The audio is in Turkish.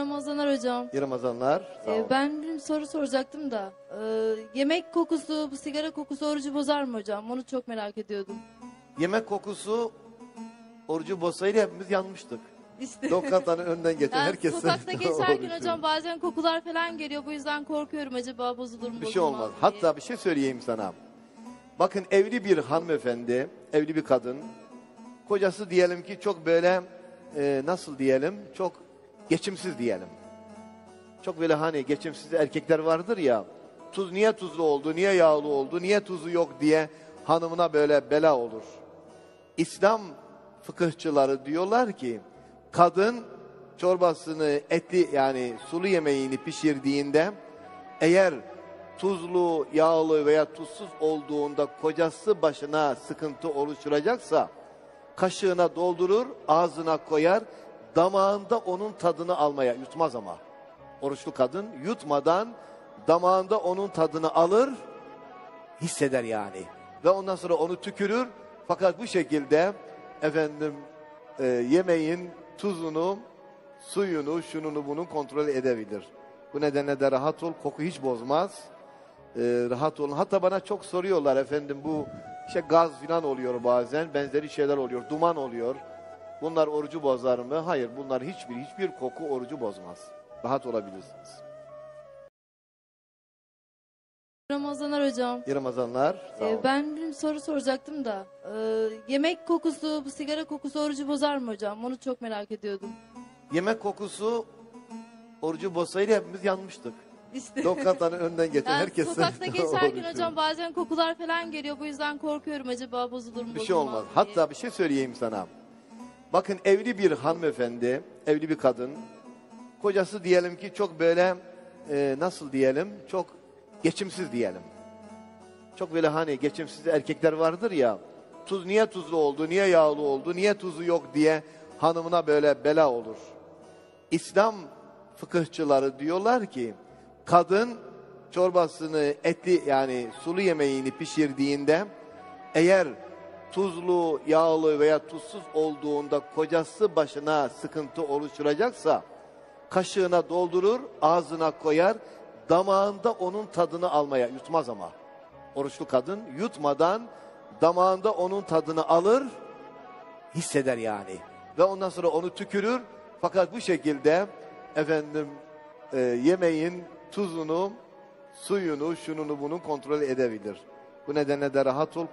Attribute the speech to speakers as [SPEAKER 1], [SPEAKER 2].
[SPEAKER 1] Ramazanlar hocam.
[SPEAKER 2] İyi Ramazanlar. Sağ
[SPEAKER 1] Ee, ben bir soru soracaktım da. Ee, yemek kokusu, bu sigara kokusu orucu bozar mı hocam? Onu çok merak ediyordum.
[SPEAKER 2] Yemek kokusu orucu bozsaydı hepimiz yanmıştık.
[SPEAKER 1] İşte.
[SPEAKER 2] Lokantanın önünden geçen
[SPEAKER 1] Ben
[SPEAKER 2] herkes
[SPEAKER 1] sokakta geçerken
[SPEAKER 2] oruç
[SPEAKER 1] hocam bazen kokular falan geliyor. Bu yüzden korkuyorum acaba bozulur mu
[SPEAKER 2] Bir şey olmaz.
[SPEAKER 1] diye.
[SPEAKER 2] Hatta bir şey söyleyeyim sana. Bakın evli bir hanımefendi, evli bir kadın. Kocası diyelim ki çok böyle e, nasıl diyelim çok geçimsiz diyelim. Çok böyle hani geçimsiz erkekler vardır ya. Tuz niye tuzlu oldu, niye yağlı oldu, niye tuzu yok diye hanımına böyle bela olur. İslam fıkıhçıları diyorlar ki kadın çorbasını etli yani sulu yemeğini pişirdiğinde eğer tuzlu, yağlı veya tuzsuz olduğunda kocası başına sıkıntı oluşturacaksa kaşığına doldurur, ağzına koyar, damağında onun tadını almaya yutmaz ama. Oruçlu kadın yutmadan damağında onun tadını alır, hisseder yani. Ve ondan sonra onu tükürür. Fakat bu şekilde efendim e, yemeğin tuzunu, suyunu, şununu bunu kontrol edebilir. Bu nedenle de rahat ol, koku hiç bozmaz. E, rahat olun. Hatta bana çok soruyorlar efendim bu işte gaz falan oluyor bazen, benzeri şeyler oluyor, duman oluyor. Bunlar orucu bozar mı? Hayır, bunlar hiçbir hiçbir koku orucu bozmaz. Rahat olabilirsiniz.
[SPEAKER 1] Ramazanlar hocam.
[SPEAKER 2] İyi Ramazanlar. Sağ
[SPEAKER 1] Ee, ben bir soru soracaktım da. Ee, yemek kokusu, bu sigara kokusu orucu bozar mı hocam? Onu çok merak ediyordum.
[SPEAKER 2] Yemek kokusu orucu bozsaydı hepimiz yanmıştık.
[SPEAKER 1] İşte.
[SPEAKER 2] Lokantanın önünden geçen
[SPEAKER 1] Ben
[SPEAKER 2] herkes
[SPEAKER 1] sokakta geçerken hocam bazen kokular falan geliyor. Bu yüzden korkuyorum acaba bozulur mu
[SPEAKER 2] Bir şey olmaz.
[SPEAKER 1] diye.
[SPEAKER 2] Hatta bir şey söyleyeyim sana. Bakın evli bir hanımefendi, evli bir kadın. Kocası diyelim ki çok böyle e, nasıl diyelim çok geçimsiz diyelim. Çok böyle hani geçimsiz erkekler vardır ya. Tuz niye tuzlu oldu, niye yağlı oldu, niye tuzu yok diye hanımına böyle bela olur. İslam fıkıhçıları diyorlar ki kadın çorbasını etli yani sulu yemeğini pişirdiğinde eğer tuzlu, yağlı veya tuzsuz olduğunda kocası başına sıkıntı oluşturacaksa kaşığına doldurur, ağzına koyar, damağında onun tadını almaya yutmaz ama. Oruçlu kadın yutmadan damağında onun tadını alır, hisseder yani. Ve ondan sonra onu tükürür. Fakat bu şekilde efendim e, yemeğin tuzunu, suyunu, şununu bunu kontrol edebilir. Bu nedenle de rahat ol.